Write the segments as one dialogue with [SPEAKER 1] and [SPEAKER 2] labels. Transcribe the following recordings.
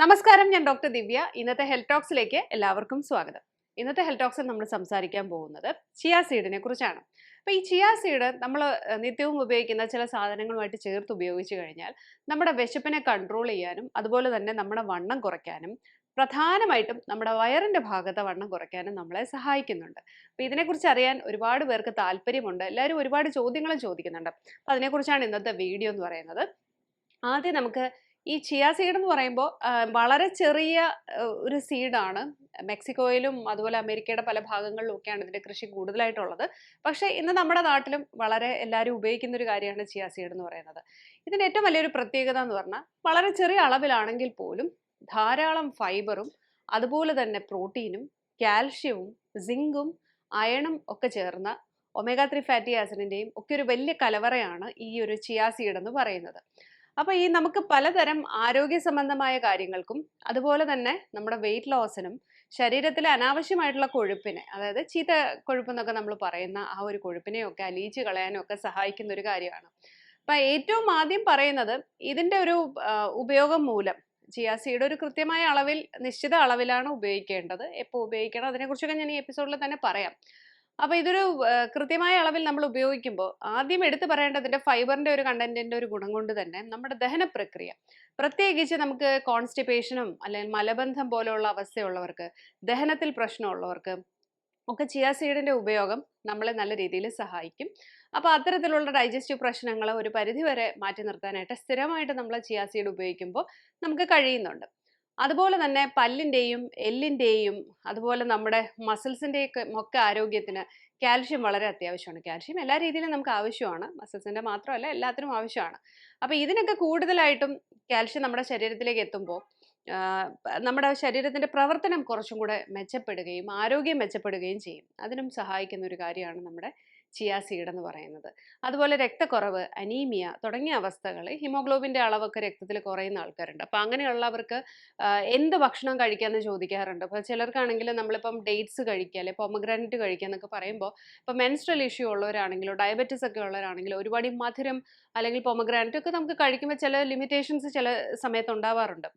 [SPEAKER 1] നമസ്കാരം ഞാൻ ഡോക്ടർ ദിവ്യ. ഇന്നത്തെ ഹെൽത്ത് ടോക്സിലേക്ക് എല്ലാവർക്കും സ്വാഗതം. ഇന്നത്തെ ഹെൽത്ത് ടോക്സിൽ നമ്മൾ സംസാരിക്കാൻ പോകുന്നത് ചിയാ സീഡിനെ കുറിച്ചാണ്. അപ്പോൾ ഈ ചിയാ സീഡ് നമ്മൾ നിത്യവും ഉപയോഗിക്കുന്ന ചില സാധനങ്ങളുമായിട്ട് ചേർത്ത് ഉപയോഗിച്ച് കഴിഞ്ഞാൽ നമ്മുടെ വിശപ്പിനെ കൺട്രോൾ ചെയ്യാനും അതുപോലെ തന്നെ നമ്മുടെ വണ്ണം കുറയ്ക്കാനും പ്രധാനമായിട്ടും നമ്മുടെ വയറിന്റെ ഭാഗത്തെ വണ്ണം കുറയ്ക്കാനും നമ്മളെ സഹായിക്കുന്നുണ്ട്. അപ്പോൾ ഇതിനെക്കുറിച്ച് അറിയാൻ ഒരുപാട് പേർക്ക് താല്പര്യമുണ്ട്. എല്ലാവരും ഒരുപാട് ചോദ്യങ്ങളും ചോദിക്കുന്നുണ്ട്. അപ്പോൾ അതിനെക്കുറിച്ചാണ് ഇന്നത്തെ വീഡിയോ എന്ന് പറയുന്നത്. ആദ്യം നമുക്ക് ഈ ചിയ സീഡ് എന്ന് പറയുമ്പോൾ വളരെ ചെറിയ ഒരു സീഡാണ് മെക്സിക്കോയിലും അതുപോലെ അമേരിക്കയുടെ പല ഭാഗങ്ങളിലും ഒക്കെയാണ് ഇതിന്റെ കൃഷി കൂടുതലായിട്ടുള്ളത്. പക്ഷേ ഇന്ന് നമ്മുടെ നാട്ടിലും വളരെ എല്ലാവരും ഉപയോഗിക്കുന്ന ഒരു കാര്യമാണ് ചിയ സീഡ് എന്ന് പറയുന്നത്. ഇതിന്റെ ഏറ്റവും വലിയൊരു പ്രത്യേകത എന്ന് പറഞ്ഞാൽ വളരെ ചെറിയ അളവിലാണെങ്കിൽ പോലും ധാരാളം ഫൈബറും അതുപോലെ തന്നെ പ്രോട്ടീനും കാൽഷ്യവും സിങ്കും അയണും ഒക്കെ ചേർന്ന ഒമേഗ ത്രീ ഫാറ്റി ആസിഡിന്റെയും ഒക്കെ ഒരു വലിയ കലവറയാണ് ഈ ഒരു ചിയാസീഡ് എന്ന് പറയുന്നത്. അപ്പോൾ ഈ നമുക്ക് പലതരം ആരോഗ്യ സംബന്ധമായ കാര്യങ്ങൾക്കും അതുപോലെ തന്നെ നമ്മുടെ വെയിറ്റ് ലോസിനും ശരീരത്തിലെ അനാവശ്യമായിട്ടുള്ള കൊഴുപ്പിനെ അതായത് ചീത്ത കൊഴുപ്പെന്നൊക്കെ നമ്മൾ പറയുന്ന ആ ഒരു കൊഴുപ്പിനെയൊക്കെ അലിയിച്ച് കളയാനും ഒക്കെ സഹായിക്കുന്ന ഒരു കാര്യമാണ്. അപ്പം ഏറ്റവും ആദ്യം പറയുന്നത് ഇതിന്റെ ഒരു ഉപയോഗം മൂലം ജിയാസിയുടെ ഒരു കൃത്യമായ അളവിൽ നിശ്ചിത അളവിലാണ് ഉപയോഗിക്കേണ്ടത്. എപ്പോൾ ഉപയോഗിക്കണം? അതിനെക്കുറിച്ചൊക്കെ ഞാൻ ഈ എപ്പിസോഡിൽ തന്നെ പറയാം. അപ്പോൾ ഇതൊരു കൃത്യമായ അളവിൽ നമ്മൾ ഉപയോഗിക്കുമ്പോൾ ആദ്യം എടുത്തു പറയേണ്ടതിന്റെ ഫൈബറിന്റെ ഒരു കണ്ടന്റിന്റെ ഒരു ഗുണം കൊണ്ട് തന്നെ നമ്മുടെ ദഹന പ്രക്രിയ പ്രത്യേകിച്ച് നമുക്ക് കോൺസ്റ്റിപ്പേഷനും അല്ലെങ്കിൽ മലബന്ധം പോലെയുള്ള അവസ്ഥയുള്ളവർക്ക് ദഹനത്തിൽ പ്രശ്നമുള്ളവർക്ക് ഒക്കെ ചിയ സീഡിന്റെ ഉപയോഗം നമ്മളെ നല്ല രീതിയിൽ സഹായിക്കും. അപ്പോൾ അത്തരത്തിലുള്ള ഡൈജസ്റ്റീവ് പ്രശ്നങ്ങൾ ഒരു പരിധിവരെ മാറ്റി നിർത്താനായിട്ട് സ്ഥിരമായിട്ട് നമ്മൾ ചിയ സീഡ് ഉപയോഗിക്കുമ്പോൾ നമുക്ക് കഴിയുന്നുണ്ട്. അതുപോലെ തന്നെ പല്ലിന്റെയും എല്ലിന്റെയും അതുപോലെ നമ്മുടെ മസിൽസിന്റെയൊക്കെ ഒക്കെ ആരോഗ്യത്തിന് കാൽഷ്യം വളരെ അത്യാവശ്യമാണ്. കാൽഷ്യം എല്ലാ രീതിയിലും നമുക്ക് ആവശ്യമാണ്. മസിൽസിന്റെ മാത്രമല്ല എല്ലാത്തിനും ആവശ്യമാണ്. അപ്പോൾ ഇതിനൊക്കെ കൂടുതലായിട്ടും കാൽഷ്യം നമ്മുടെ ശരീരത്തിലേക്ക് എത്തുമ്പോൾ നമ്മുടെ ശരീരത്തിന്റെ പ്രവർത്തനം കുറച്ചും കൂടെ മെച്ചപ്പെടുകയും ആരോഗ്യം മെച്ചപ്പെടുകയും ചെയ്യും. അതിനും സഹായിക്കുന്ന ഒരു കാര്യമാണ് നമ്മുടെ ചിയ സീഡ് എന്ന് പറയുന്നത്. അതുപോലെ രക്തക്കുറവ് അനീമിയ തുടങ്ങിയ അവസ്ഥകൾ ഹിമോഗ്ലോബിന്റെ അളവൊക്കെ രക്തത്തിൽ കുറയുന്ന ആൾക്കാരുണ്ട്. അപ്പോൾ അങ്ങനെയുള്ളവർക്ക് എന്ത് ഭക്ഷണം കഴിക്കാമെന്ന് ചോദിക്കാറുണ്ട്? അപ്പോൾ ചിലർക്കാണെങ്കിൽ നമ്മളിപ്പം ഡേറ്റ്സ് കഴിക്കുക അല്ലെങ്കിൽ പൊമഗ്രാനൈറ്റ് കഴിക്കുക എന്നൊക്കെ പറയുമ്പോൾ ഇപ്പോൾ മെൻസ്ട്രൽ ഇഷ്യൂ ഉള്ളവരാണെങ്കിലോ ഡയബറ്റിസ് ഒക്കെ ഉള്ളവരാണെങ്കിലോ ഒരുപാട് മധുരം അല്ലെങ്കിൽ പൊമഗ്രാനൈറ്റ് ഒക്കെ നമുക്ക് കഴിക്കുമ്പോൾ ചില ലിമിറ്റേഷൻസ് ചില സമയത്ത് ഉണ്ടാവാറുണ്ട്.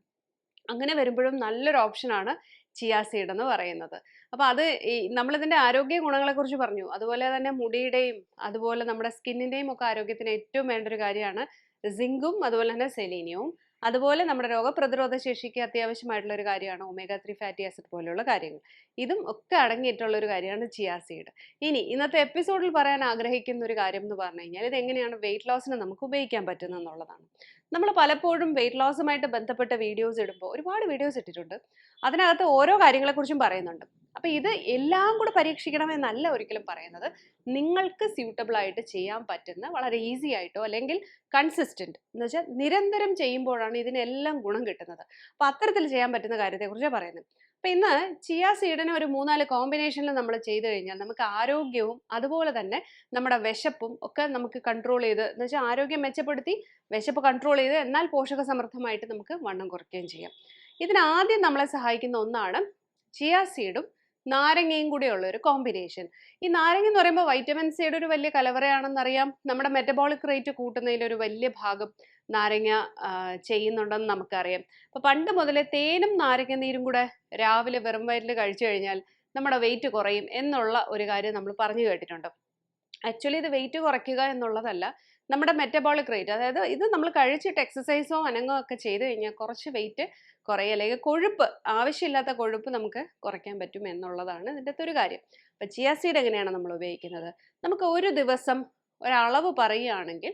[SPEAKER 1] അങ്ങനെ വരുമ്പോഴും നല്ലൊരു ഓപ്ഷനാണ് ചിയ സീഡ് എന്ന് പറയുന്നത്. അപ്പോൾ അത് ഈ നമ്മളിതിന്റെ ആരോഗ്യ ഗുണങ്ങളെക്കുറിച്ച് പറഞ്ഞു. അതുപോലെ തന്നെ മുടിയുടെയും അതുപോലെ നമ്മുടെ സ്കിന്നിന്റെയും ഒക്കെ ആരോഗ്യത്തിന് ഏറ്റവും വേണ്ട ഒരു കാര്യമാണ് സിങ്കും അതുപോലെ തന്നെ സെലീനിയവും. അതുപോലെ നമ്മുടെ രോഗപ്രതിരോധ ശേഷിക്ക് അത്യാവശ്യമായിട്ടുള്ള ഒരു കാര്യമാണ് ഒമേഗ ത്രീ ഫാറ്റി ആസിഡ് പോലെയുള്ള കാര്യങ്ങൾ. ഇതും ഒക്കെ അടങ്ങിയിട്ടുള്ള ഒരു കാര്യമാണ് ചിയാസീഡ് ഇനി ഇന്നത്തെ എപ്പിസോഡിൽ പറയാൻ ആഗ്രഹിക്കുന്ന ഒരു കാര്യം എന്ന് പറഞ്ഞു കഴിഞ്ഞാൽ ഇത് എങ്ങനെയാണ് വെയിറ്റ് ലോസിന് നമുക്ക് ഉപയോഗിക്കാൻ പറ്റുന്നത് എന്നുള്ളതാണ്. നമ്മൾ പലപ്പോഴും വെയിറ്റ് ലോസുമായിട്ട് ബന്ധപ്പെട്ട വീഡിയോസ് ഇടുമ്പോൾ ഒരുപാട് വീഡിയോസ് ഇട്ടിട്ടുണ്ട്. അതിനകത്ത് ഓരോ കാര്യങ്ങളെക്കുറിച്ചും പറയുന്നുണ്ട്. അപ്പോൾ ഇത് എല്ലാം കൂടെ പരീക്ഷിക്കണമെന്നല്ല ഒരിക്കലും പറയുന്നത്. നിങ്ങൾക്ക് സ്യൂട്ടബിൾ ആയിട്ട് ചെയ്യാൻ പറ്റുന്ന വളരെ ഈസി ആയിട്ടോ അല്ലെങ്കിൽ കൺസിസ്റ്റന്റ് എന്ന് വെച്ചാൽ നിരന്തരം ചെയ്യുമ്പോഴാണ് ഇതിനെല്ലാം ഗുണം കിട്ടുന്നത്. അപ്പോൾ അത്തരത്തിൽ ചെയ്യാൻ പറ്റുന്ന കാര്യത്തെക്കുറിച്ചാണ് പറയുന്നത്. അപ്പോൾ ഇന്ന് ചിയ സീഡിനെ ഒരു മൂന്നാൽ കോമ്പിനേഷനിൽ നമ്മൾ ചെയ്തു കഴിഞ്ഞാൽ നമുക്ക് ആരോഗ്യവും അതുപോലെ തന്നെ നമ്മുടെ വിശപ്പും ഒക്കെ നമുക്ക് കൺട്രോൾ ചെയ്ത് എന്ന് വെച്ചാൽ ആരോഗ്യം മെച്ചപ്പെടുത്തി വിശപ്പ് കൺട്രോൾ ചെയ്ത് എന്നാൽ പോഷക സമൃദ്ധമായിട്ട് നമുക്ക് വണ്ണം കുറയ്ക്കുകയും ചെയ്യാം. ഇതിനാദ്യം നമ്മളെ സഹായിക്കുന്ന ഒന്നാണ് ചിയ സീഡും നാരങ്ങയും കൂടെയുള്ള ഒരു കോമ്പിനേഷൻ ഈ നാരങ്ങ എന്ന് പറയുമ്പോൾ വൈറ്റമിൻ സിയുടെ ഒരു വലിയ കലവറയാണെന്നറിയാം. നമ്മുടെ മെറ്റബോളിക് റേറ്റ് കൂട്ടുന്നതിൽ ഒരു വലിയ ഭാഗം. നാരങ്ങ ചെയ്യുന്നുണ്ടെന്ന് നമുക്കറിയാം. അപ്പോൾ പണ്ട് മുതലേ തേനും നാരങ്ങ നീരും കൂടെ രാവിലെ വെറും വയറ്റിൽ കഴിച്ചു കഴിഞ്ഞാൽ നമ്മുടെ വെയിറ്റ് കുറയും എന്നുള്ള ഒരു കാര്യം നമ്മൾ പറഞ്ഞു കേട്ടിട്ടുണ്ട്. ആക്ച്വലി ഇത് വെയിറ്റ് കുറയ്ക്കുക എന്നുള്ളതല്ല നമ്മുടെ മെറ്റബോളിക് റേറ്റ്. അതായത് ഇത് നമ്മൾ കഴിച്ചിട്ട് എക്സസൈസോ അനങ്ങോ ഒക്കെ ചെയ്ത് കഴിഞ്ഞാൽ കുറച്ച് വെയിറ്റ് കുറയുക അല്ലെങ്കിൽ കൊഴുപ്പ് ആവശ്യമില്ലാത്ത കൊഴുപ്പ് നമുക്ക് കുറയ്ക്കാൻ പറ്റും എന്നുള്ളതാണ് ഇതിന്റെ ഒരു കാര്യം. അപ്പം ചിയാസീഡ് എങ്ങനെയാണ് നമ്മൾ ഉപയോഗിക്കുന്നത്? നമുക്ക് ഒരു ദിവസം ഒരളവ് പറയുകയാണെങ്കിൽ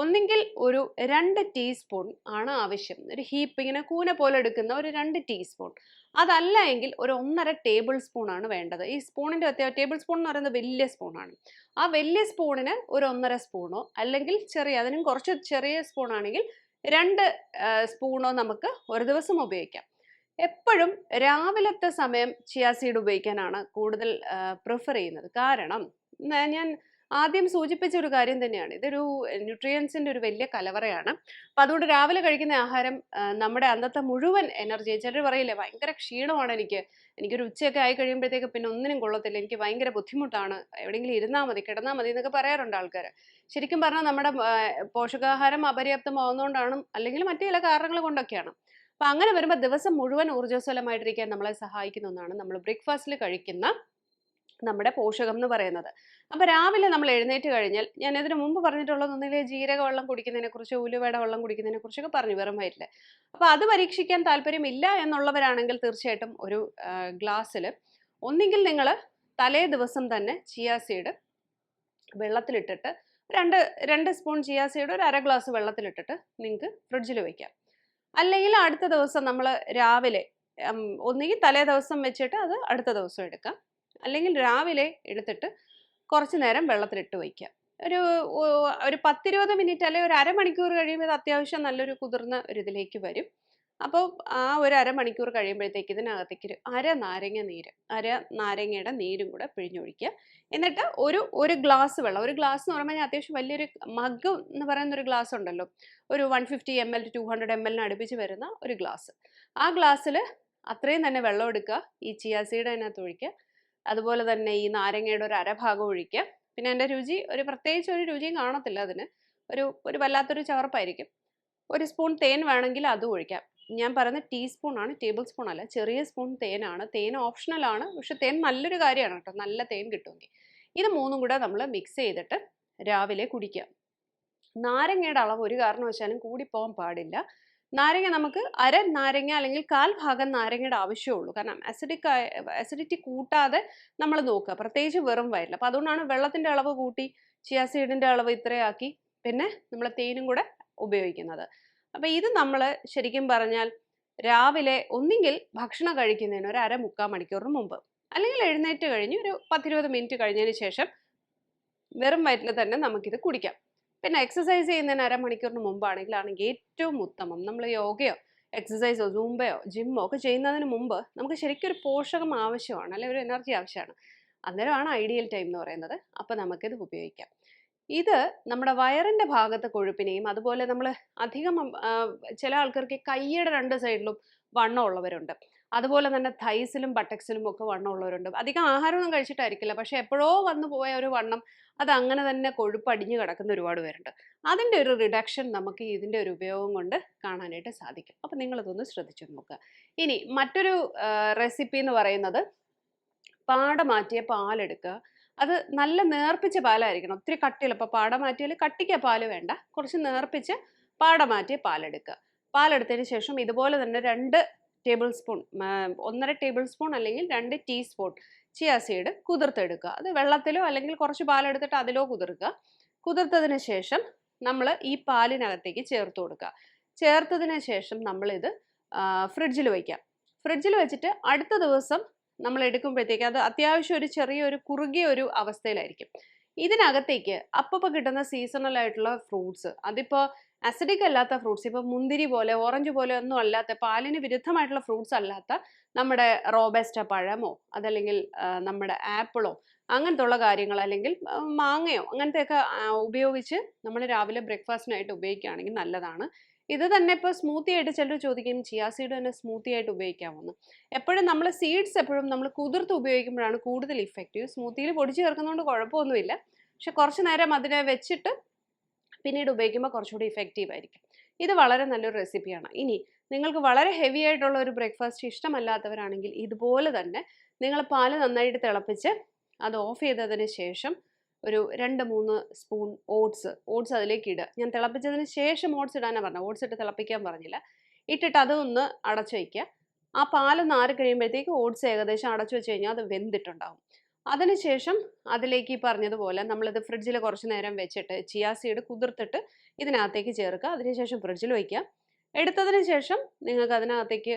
[SPEAKER 1] ഒന്നെങ്കിൽ ഒരു രണ്ട് ടീസ്പൂൺ ആണ് ആവശ്യം. ഒരു ഹീപ്പ് ഇങ്ങനെ കൂന പോലെ എടുക്കുന്ന ഒരു രണ്ട് ടീസ്പൂൺ അതല്ല എങ്കിൽ ഒരു ഒന്നര ടേബിൾ സ്പൂൺ ആണ് വേണ്ടത്. ഈ സ്പൂണിന്റെ അത്യാവശ്യം ടേബിൾ സ്പൂൺ എന്ന് പറയുന്നത് വലിയ സ്പൂണാണ് ആ വലിയ സ്പൂണിന് ഒരു ഒന്നര സ്പൂണോ അല്ലെങ്കിൽ ചെറിയ അതിനും കുറച്ച് ചെറിയ സ്പൂണാണെങ്കിൽ രണ്ട് സ്പൂണോ നമുക്ക് ഒരു ദിവസം ഉപയോഗിക്കാം. എപ്പോഴും രാവിലത്തെ സമയം ചിയാസീഡ് ഉപയോഗിക്കാനാണ് കൂടുതൽ പ്രിഫർ ചെയ്യുന്നത്. കാരണം ഞാൻ ആദ്യം സൂചിപ്പിച്ച ഒരു കാര്യം തന്നെയാണ്. ഇതൊരു ന്യൂട്രിയൻസിന്റെ ഒരു വലിയ കലവറയാണ്. അപ്പം അതുകൊണ്ട് രാവിലെ കഴിക്കുന്ന ആഹാരം നമ്മുടെ അന്നത്തെ മുഴുവൻ എനർജി ചിലർ പറയില്ലേ ഭയങ്കര ക്ഷീണമാണ് എനിക്ക്. എനിക്കൊരു ഉച്ചയൊക്കെ ആയി കഴിയുമ്പോഴത്തേക്ക് പിന്നെ ഒന്നിനും കൊള്ളത്തില്ല. എനിക്ക് ഭയങ്കര ബുദ്ധിമുട്ടാണ്. എവിടെയെങ്കിലും ഇരുന്നാൽ മതി കിടന്നാൽ മതി എന്നൊക്കെ പറയാറുണ്ട് ആൾക്കാർ ശരിക്കും പറഞ്ഞാൽ നമ്മുടെ പോഷകാഹാരം അപര്യാപ്തമാവുന്നതുകൊണ്ടാണ് അല്ലെങ്കിൽ മറ്റു ചില കാരണങ്ങൾ കൊണ്ടൊക്കെയാണ്. അപ്പം അങ്ങനെ വരുമ്പോൾ ദിവസം മുഴുവൻ ഊർജസ്വലമായിട്ടിരിക്കാൻ നമ്മളെ സഹായിക്കുന്ന ഒന്നാണ് നമ്മൾ ബ്രേക്ക്ഫാസ്റ്റിൽ കഴിക്കുന്ന നമ്മുടെ പോഷകം എന്ന് പറയുന്നത്. അപ്പോൾ രാവിലെ നമ്മൾ എഴുന്നേറ്റ് കഴിഞ്ഞാൽ ഞാൻ ഇതിനു മുമ്പ് പറഞ്ഞിട്ടുള്ളത് ഒന്നുകിൽ ജീരക വെള്ളം കുടിക്കുന്നതിനെ കുറിച്ച് ഉലുവയുടെ വെള്ളം കുടിക്കുന്നതിനെ കുറിച്ചൊക്കെ പറഞ്ഞു വെറും വയറ്റിൽ അപ്പോൾ അത് പരീക്ഷിക്കാൻ താല്പര്യമില്ല എന്നുള്ളവരാണെങ്കിൽ തീർച്ചയായിട്ടും ഒരു ഗ്ലാസ്സിൽ ഒന്നുകിൽ നിങ്ങൾ തലേ ദിവസം തന്നെ ചിയാ സീഡ് വെള്ളത്തിലിട്ടിട്ട് രണ്ട് രണ്ട് സ്പൂൺ ചിയാ സീഡ് ഒരു അര ഗ്ലാസ് വെള്ളത്തിലിട്ടിട്ട് നിങ്ങൾക്ക് ഫ്രിഡ്ജിൽ വയ്ക്കാം അല്ലെങ്കിൽ അടുത്ത ദിവസം നമ്മൾ രാവിലെ ഒന്നുകിൽ തലേ ദിവസം വെച്ചിട്ട് അത് അടുത്ത ദിവസം എടുക്കാം. അല്ലെങ്കിൽ രാവിലെ എടുത്തിട്ട് കുറച്ച് നേരം വെള്ളത്തിലിട്ട് വയ്ക്കുക. ഒരു ഒരു പത്തിരുപത് മിനിറ്റ് അല്ലെങ്കിൽ ഒരു അരമണിക്കൂർ കഴിയുമ്പോൾ ഇത് അത്യാവശ്യം നല്ലൊരു കുതിർന്ന ഒരു ഇതിലേക്ക് വരും. അപ്പോൾ ആ ഒരു അരമണിക്കൂർ കഴിയുമ്പോഴത്തേക്ക് ഇതിനകത്തേക്ക് ഒരു അര നാരങ്ങ നീര് അര നാരങ്ങയുടെ നീരും കൂടെ പിഴിഞ്ഞൊഴിക്കുക. എന്നിട്ട് ഒരു ഒരു ഗ്ലാസ് വെള്ളം ഒരു ഗ്ലാസ് എന്ന് പറയുമ്പോൾ അത്യാവശ്യം വലിയൊരു മഗ് എന്ന് പറയുന്ന ഒരു ഗ്ലാസ് ഉണ്ടല്ലോ. ഒരു one fifty M L two hundred M എല്ലിന് അടുപ്പിച്ച് വരുന്ന ഒരു ഗ്ലാസ്. ആ ഗ്ലാസ്സിൽ അത്രയും തന്നെ വെള്ളം എടുക്കുക. ഈ ചിയാ സീഡ് അതിനകത്ത് ഒഴിക്കുക. അതുപോലെ തന്നെ ഈ നാരങ്ങയുടെ ഒരു അരഭാഗം ഒഴിക്കുക പിന്നെ എന്റെ രുചി ഒരു പ്രത്യേകിച്ച് ഒരു രുചിയും കാണത്തില്ല അതിന്. ഒരു ഒരു വല്ലാത്തൊരു ചവർപ്പായിരിക്കും. ഒരു സ്പൂൺ തേൻ വേണമെങ്കിൽ അതും ഒഴിക്കാം. ഞാൻ പറയുന്നത് ടീസ്പൂൺ ആണ് ടേബിൾ സ്പൂൺ അല്ല ചെറിയ സ്പൂൺ തേനാണ്. തേൻ ഓപ്ഷണൽ ആണ് പക്ഷെ തേൻ നല്ലൊരു കാര്യമാണ് കേട്ടോ. നല്ല തേൻ കിട്ടുമെങ്കിൽ. ഇത് മൂന്നും കൂടെ നമ്മൾ മിക്സ് ചെയ്തിട്ട് രാവിലെ കുടിക്കുക. നാരങ്ങയുടെ അളവ് ഒരു കാരണവശാലും കൂടിപ്പോകാൻ പാടില്ല. നാരങ്ങ നമുക്ക് അര നാരങ്ങ അല്ലെങ്കിൽ കാൽ ഭാഗം നാരങ്ങയുടെ ആവശ്യമുള്ളൂ. കാരണം അസിഡിക് അസിഡിറ്റി കൂട്ടാതെ നമ്മൾ നോക്കുക. പ്രത്യേകിച്ച് വെറും വയറിൽ അപ്പോൾ അതുകൊണ്ടാണ് വെള്ളത്തിന്റെ അളവ് കൂട്ടി ചിയാസീഡിന്റെ അളവ് ഇത്രയാക്കി പിന്നെ നമ്മൾ തേനും കൂടെ ഉപയോഗിക്കുന്നത്. അപ്പോൾ ഇത് നമ്മൾ ശരിക്കും പറഞ്ഞാൽ രാവിലെ ഒന്നുകിൽ ഭക്ഷണം കഴിക്കുന്നതിന് ഒരു അര മുക്കാൽ മണിക്കൂറിന് മുമ്പ് അല്ലെങ്കിൽ എഴുന്നേറ്റ് കഴിഞ്ഞ് ഒരു പത്തിരുപത് മിനിറ്റ് കഴിഞ്ഞതിന് ശേഷം വെറും വയറ്റിൽ തന്നെ നമുക്കിത് കുടിക്കാം. പിന്നെ എക്സസൈസ് ചെയ്യുന്നതിന് അരമണിക്കൂറിന് മുമ്പാണെങ്കിലാണെങ്കിൽ ഏറ്റവും ഉത്തമം. നമ്മൾ യോഗയോ എക്സസൈസോ സൂംബയോ ജിമ്മോ ഒക്കെ ചെയ്യുന്നതിന് മുമ്പ് നമുക്ക് ശരിക്കും ഒരു പോഷകം ആവശ്യമാണ് അല്ലെങ്കിൽ ഒരു എനർജി ആവശ്യമാണ്. അന്നേരമാണ് ഐഡിയൽ ടൈം എന്ന് പറയുന്നത്. അപ്പോൾ നമുക്കിത് ഉപയോഗിക്കാം. ഇത് നമ്മുടെ വയറിന്റെ ഭാഗത്തെ കൊഴുപ്പിനെയും അതുപോലെ നമ്മൾ അധികം ചില ആൾക്കാർക്ക് കയ്യുടെ രണ്ട് സൈഡിലും വണ്ണം ഉള്ളവരുണ്ട്. അതുപോലെ തന്നെ തൈസിലും ബട്ടക്സിലും ഒക്കെ വണ്ണം ഉള്ളവരുണ്ട് അധികം ആഹാരമൊന്നും കഴിച്ചിട്ടായിരിക്കില്ല. പക്ഷെ എപ്പോഴോ വന്നു പോയ ഒരു വണ്ണം അത് അങ്ങനെ തന്നെ കൊഴുപ്പ് അടിഞ്ഞു കിടക്കുന്ന ഒരുപാട് പേരുണ്ട്. അതിന്റെ ഒരു റിഡക്ഷൻ നമുക്ക് ഇതിന്റെ ഒരു ഉപയോഗം കൊണ്ട് കാണാനായിട്ട് സാധിക്കും. അപ്പം നിങ്ങളിതൊന്ന് ശ്രദ്ധിച്ചു നോക്കുക. ഇനി മറ്റൊരു റെസിപ്പി എന്ന് പറയുന്നത് പാട മാറ്റിയ പാലെടുക്കുക. അത് നല്ല നേർപ്പിച്ച പാലായിരിക്കണം. ഒത്തിരി കട്ടിയില്ല ഇപ്പോൾ പാട മാറ്റിയാൽ കട്ടിക്ക പാൽ വേണ്ട. കുറച്ച് നേർപ്പിച്ച് പാട മാറ്റിയ പാലെടുക്കുക. പാലെടുത്തതിന് ശേഷം ഇതുപോലെ തന്നെ രണ്ട് ടേബിൾ സ്പൂൺ ഒന്നര ടേബിൾ സ്പൂൺ അല്ലെങ്കിൽ രണ്ട് ടീസ്പൂൺ ചിയാ സീഡ് കുതിർത്തെടുക്കുക. അത് വെള്ളത്തിലോ അല്ലെങ്കിൽ കുറച്ച് പാലെടുത്തിട്ട് അതിലോ കുതിർക്കുക. കുതിർത്തതിന് ശേഷം നമ്മൾ ഈ പാലിനകത്തേക്ക് ചേർത്ത് കൊടുക്കുക. ചേർത്തതിന് ശേഷം നമ്മളിത് ഫ്രിഡ്ജിൽ വയ്ക്കാം ഫ്രിഡ്ജിൽ വെച്ചിട്ട് അടുത്ത ദിവസം നമ്മൾ എടുക്കുമ്പോഴത്തേക്ക് അത് അത്യാവശ്യം ഒരു ചെറിയൊരു കുറുകിയ ഒരു അവസ്ഥയിലായിരിക്കും. ഇതിനകത്തേക്ക് അപ്പപ്പോൾ കിട്ടുന്ന സീസണൽ ആയിട്ടുള്ള ഫ്രൂട്ട്സ് അതിപ്പോൾ അസിഡിക് അല്ലാത്ത ഫ്രൂട്ട്സ് ഇപ്പോൾ മുന്തിരി പോലെ ഓറഞ്ച് പോലെ ഒന്നും അല്ലാത്ത പാലിന് വിരുദ്ധമായിട്ടുള്ള ഫ്രൂട്ട്സ് അല്ലാത്ത നമ്മുടെ റോബസ്റ്റ പഴമോ അതല്ലെങ്കിൽ നമ്മുടെ ആപ്പിളോ അങ്ങനത്തെ ഉള്ള കാര്യങ്ങൾ അല്ലെങ്കിൽ മാങ്ങയോ അങ്ങനത്തെയൊക്കെ ഉപയോഗിച്ച് നമ്മൾ രാവിലെ ബ്രേക്ക്ഫാസ്റ്റിനായിട്ട് ഉപയോഗിക്കുകയാണെങ്കിൽ നല്ലതാണ്. ഇത് തന്നെ ഇപ്പോൾ സ്മൂത്തി ആയിട്ട് ചിലർ ചോദിക്കും ചിയാ സീഡ് തന്നെ സ്മൂത്തി ആയിട്ട് ഉപയോഗിക്കാമെന്ന്. എപ്പോഴും നമ്മൾ സീഡ്സ് എപ്പോഴും നമ്മൾ കുതിർത്ത് ഉപയോഗിക്കുമ്പോഴാണ് കൂടുതൽ ഇഫക്റ്റീവ് സ്മൂത്തിയിൽ പൊടിച്ച് ചേർക്കുന്നതുകൊണ്ട് കുഴപ്പമൊന്നുമില്ല. പക്ഷെ കുറച്ച് നേരം അതിനെ വെച്ചിട്ട് പിന്നീട് ഉപയോഗിക്കുമ്പോൾ കുറച്ചുകൂടി ഇഫക്റ്റീവ് ആയിരിക്കും. ഇത് വളരെ നല്ലൊരു റെസിപ്പിയാണ് ഇനി നിങ്ങൾക്ക് വളരെ ഹെവി ആയിട്ടുള്ള ഒരു ബ്രേക്ക്ഫാസ്റ്റ് ഇഷ്ടമല്ലാത്തവരാണെങ്കിൽ ഇതുപോലെ തന്നെ നിങ്ങൾ പാൽ നന്നായിട്ട് തിളപ്പിച്ച് അത് ഓഫ് ചെയ്തതിന് ശേഷം ഒരു രണ്ട് മൂന്ന് സ്പൂൺ ഓട്സ് ഓട്സ് അതിലേക്ക് ഇടുക. ഞാൻ തിളപ്പിച്ചതിന് ശേഷം ഓട്സ് ഇടാനാണ് പറഞ്ഞത്. ഓട്സ് ഇട്ട് തിളപ്പിക്കാൻ പറഞ്ഞില്ല. ഇട്ടിട്ട് അതൊന്ന് അടച്ചു വയ്ക്കുക ആ പാലൊന്ന് ആറി കഴിയുമ്പോഴത്തേക്ക് ഓട്സ് ഏകദേശം അടച്ചു വെച്ച് കഴിഞ്ഞാൽ അത് വെന്തിട്ടുണ്ടാവും. അതിനുശേഷം അതിലേക്ക് ഈ പറഞ്ഞതുപോലെ നമ്മളിത് ഫ്രിഡ്ജിൽ കുറച്ച് നേരം വെച്ചിട്ട് ചിയാ സീഡ് കുതിർത്തിട്ട് ഇതിനകത്തേക്ക് ചേർക്കുക. അതിനുശേഷം ഫ്രിഡ്ജിൽ വയ്ക്കുക. എടുത്തതിന് ശേഷം നിങ്ങൾക്ക് അതിനകത്തേക്ക്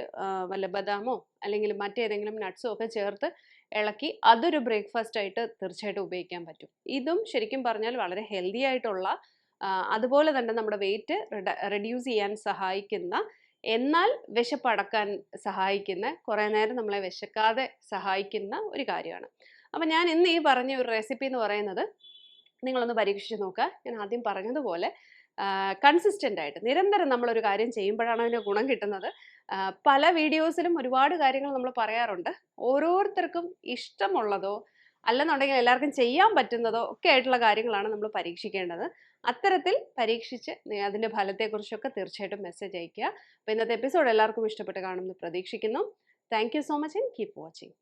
[SPEAKER 1] വല്ല ബദാമോ അല്ലെങ്കിൽ മറ്റേതെങ്കിലും നട്ട്സോ ഒക്കെ ചേർത്ത് ഇളക്കി അതൊരു ബ്രേക്ക്ഫാസ്റ്റ് ആയിട്ട് തീർച്ചയായിട്ടും ഉപയോഗിക്കാൻ പറ്റും. ഇതും ശരിക്കും പറഞ്ഞാൽ വളരെ ഹെൽത്തി ആയിട്ടുള്ള അതുപോലെ തന്നെ നമ്മുടെ വെയിറ്റ് റെഡ്യൂസ് ചെയ്യാൻ സഹായിക്കുന്ന എന്നാൽ വിശപ്പടക്കാൻ സഹായിക്കുന്ന കുറേ നേരം നമ്മളെ വിശക്കാതെ സഹായിക്കുന്ന ഒരു കാര്യമാണ്. അപ്പം ഞാൻ ഇന്ന് ഈ പറഞ്ഞ ഒരു റെസിപ്പി എന്ന് പറയുന്നത് നിങ്ങളൊന്ന് പരീക്ഷിച്ച് നോക്കുക. ഞാൻ ആദ്യം പറഞ്ഞതുപോലെ കൺസിസ്റ്റന്റ് ആയിട്ട് നിരന്തരം നമ്മളൊരു കാര്യം ചെയ്യുമ്പോഴാണ് അതിന് ഗുണം കിട്ടുന്നത്. പല വീഡിയോസിലും ഒരുപാട് കാര്യങ്ങൾ നമ്മൾ പറയാറുണ്ട്. ഓരോരുത്തർക്കും ഇഷ്ടമുള്ളതോ അല്ലെന്നുണ്ടെങ്കിൽ എല്ലാവർക്കും ചെയ്യാൻ പറ്റുന്നതോ ഒക്കെ ആയിട്ടുള്ള കാര്യങ്ങളാണ് നമ്മൾ പരീക്ഷിക്കേണ്ടത്. അത്തരത്തിൽ പരീക്ഷിച്ച് അതിന്റെ ഫലത്തെക്കുറിച്ചൊക്കെ തീർച്ചയായിട്ടും മെസ്സേജ് അയയ്ക്കുക. അപ്പോൾ ഇന്നത്തെ എപ്പിസോഡ് എല്ലാവർക്കും ഇഷ്ടപ്പെട്ട് കാണുമെന്ന് പ്രതീക്ഷിക്കുന്നു. Thank so much and keep watching